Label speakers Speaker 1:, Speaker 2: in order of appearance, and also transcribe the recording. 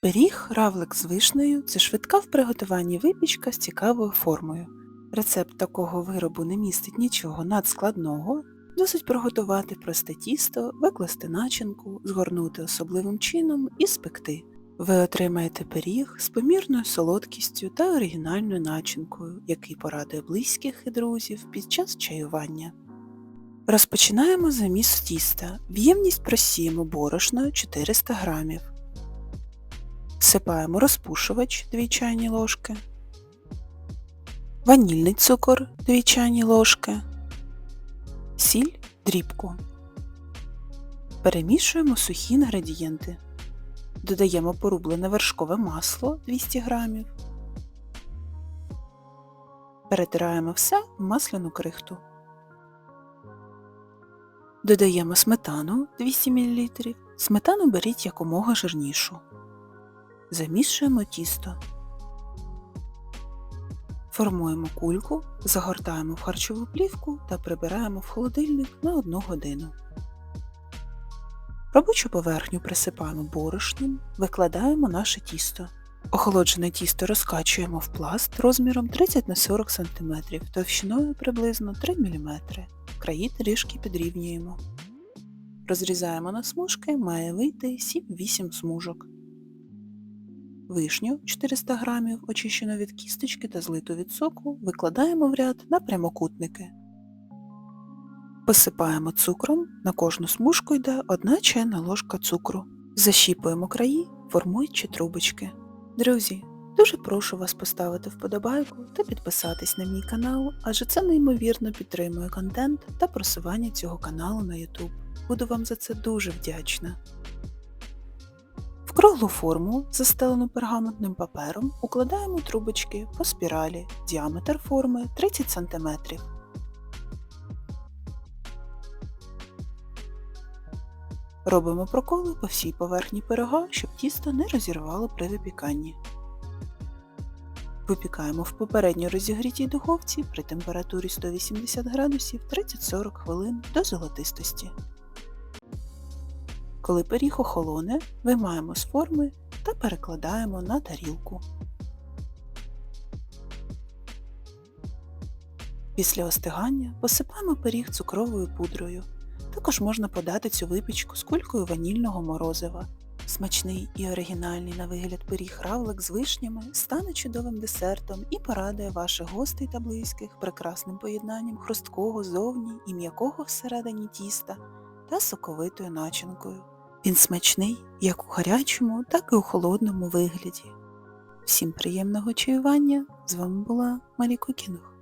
Speaker 1: Пиріг равлик з вишнею це швидка в приготуванні випічка з цікавою формою. Рецепт такого виробу не містить нічого надскладного. Досить приготувати просте тісто, викласти начинку, згорнути особливим чином і спекти. Ви отримаєте пиріг з помірною солодкістю та оригінальною начинкою, який порадує близьких і друзів під час чаювання. Розпочинаємо заміс тіста. В ємність просіємо борошно 400 г. Всипаємо розпушувач 2 чайні ложки, ванільний цукор 2 чайні ложки, сіль дрібку. Перемішуємо сухі інгредієнти. Додаємо порублене вершкове масло 200 г. Перетираємо все в масляну крихту. Додаємо сметану 200 мл. Сметану беріть якомога жирнішу. Замішуємо тісто. Формуємо кульку, загортаємо в харчову плівку та прибираємо в холодильник на 1 годину. Робочу поверхню присипаємо борошном, викладаємо наше тісто. Охолоджене тісто розкачуємо в пласт розміром 30 на 40 см, товщиною приблизно 3 мм. Краї трішки підрівнюємо. Розрізаємо на смужки, має вийти 7-8 смужок. Вишню 400 г, очищену від кісточки та злиту від соку, викладаємо в ряд на прямокутники. Посипаємо цукром, на кожну смужку йде 1 чайна ложка цукру. Защіпуємо краї, формуючи трубочки. Друзі, дуже прошу вас поставити вподобайку та підписатись на мій канал, адже це неймовірно підтримує контент та просування цього каналу на YouTube. Буду вам за це дуже вдячна. В круглу форму, застелену пергаментним папером, укладаємо трубочки по спіралі, діаметр форми 30 см. Робимо проколи по всій поверхні пирога, щоб тісто не розірвало при випіканні. Випікаємо в попередньо розігрітій духовці при температурі 180 градусів 30-40 хвилин до золотистості. Коли пиріг охолоне, виймаємо з форми та перекладаємо на тарілку. Після остигання посипаємо пиріг цукровою пудрою. Також можна подати цю випічку з кулькою ванільного морозива. Смачний і оригінальний на вигляд пиріг равлик з вишнями стане чудовим десертом і порадує ваших гостей та близьких прекрасним поєднанням хрусткого зовні і м'якого всередині тіста та соковитою начинкою. Він смачний як у гарячому, так і у холодному вигляді. Всім приємного чаювання! З вами була Марі Кукінг.